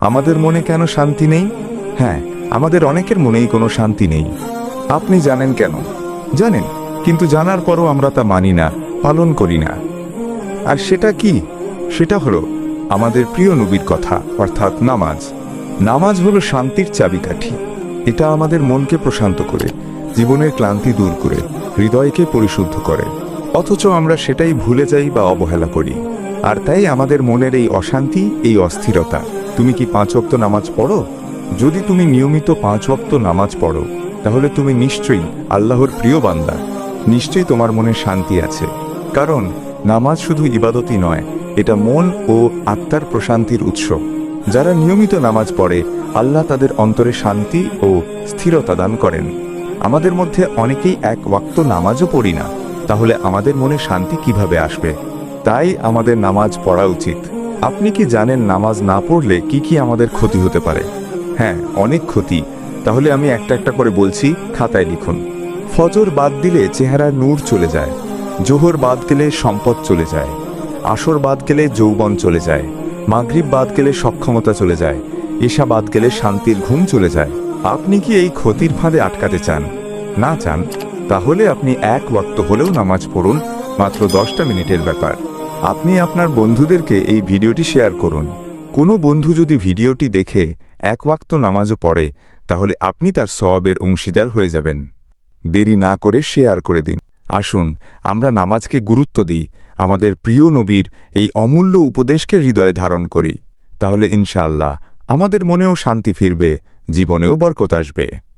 আমাদের মনে কেন শান্তি নেই? হ্যাঁ আমাদের অনেকের মনেই কোনো শান্তি নেই। আপনি জানেন কেন? জানেন, কিন্তু জানার পরও আমরা তা মানি না, পালন করি না। আর সেটা কি? সেটা হলো আমাদের প্রিয় নবীর কথা, অর্থাৎ নামাজ। নামাজ হলো শান্তির চাবিকাঠি। এটা আমাদের মনকে প্রশান্ত করে, জীবনের ক্লান্তি দূর করে, হৃদয়কে পরিশুদ্ধ করে। অথচ আমরা সেটাই ভুলে যাই বা অবহেলা করি। আর তাই আমাদের মনের এই অশান্তি, এই অস্থিরতা। তুমি কি পাঁচ ওয়াক্ত নামাজ পড়ো? যদি তুমি নিয়মিত পাঁচ ওয়াক্ত নামাজ পড়ো, তাহলে তুমি নিশ্চয়ই আল্লাহর প্রিয় বান্দা। নিশ্চয়ই তোমার মনে শান্তি আছে। কারণ নামাজ শুধু ইবাদতই নয়, এটা মন ও আত্মার প্রশান্তির উৎস। যারা নিয়মিত নামাজ পড়ে, আল্লাহ তাদের অন্তরে শান্তি ও স্থিরতা দান করেন। আমাদের মধ্যে অনেকেই এক ওয়াক্ত নামাজও পড়ি না, তাহলে আমাদের মনে শান্তি কীভাবে আসবে? তাই আমাদের নামাজ পড়া উচিত। আপনি কি জানেন নামাজ না পড়লে কি কি আমাদের ক্ষতি হতে পারে? হ্যাঁ অনেক ক্ষতি। তাহলে আমি একটা একটা করে বলছি, খাতায় লিখুন। ফজর বাদ দিলে চেহারার নূর চলে যায়। জোহর বাদ গেলে সম্পদ চলে যায়। আসর বাদ গেলে যৌবন চলে যায়। মাগরিব বাদ গেলে সক্ষমতা চলে যায়। এশা বাদ গেলে শান্তির ঘুম চলে যায়। আপনি কি এই ক্ষতির ফাঁদে আটকাতে চান? না চান? তাহলে আপনি এক ওয়াক্ত হলেও নামাজ পড়ুন, মাত্র দশটা মিনিটের ব্যাপার। আপনি আপনার বন্ধুদেরকে এই ভিডিওটি শেয়ার করুন। কোনো বন্ধু যদি ভিডিওটি দেখে এক ওয়াক্ত নামাজও পড়ে, তাহলে আপনি তার সওয়াবের অংশীদার হয়ে যাবেন। দেরি না করে শেয়ার করে দিন। আসুন, আমরা নামাজকে গুরুত্ব দিই। আমাদের প্রিয় নবীর এই অমূল্য উপদেশকে হৃদয়ে ধারণ করি। তাহলে ইনশাআল্লাহ আমাদের মনেও শান্তি ফিরবে, জীবনেও বরকত আসবে।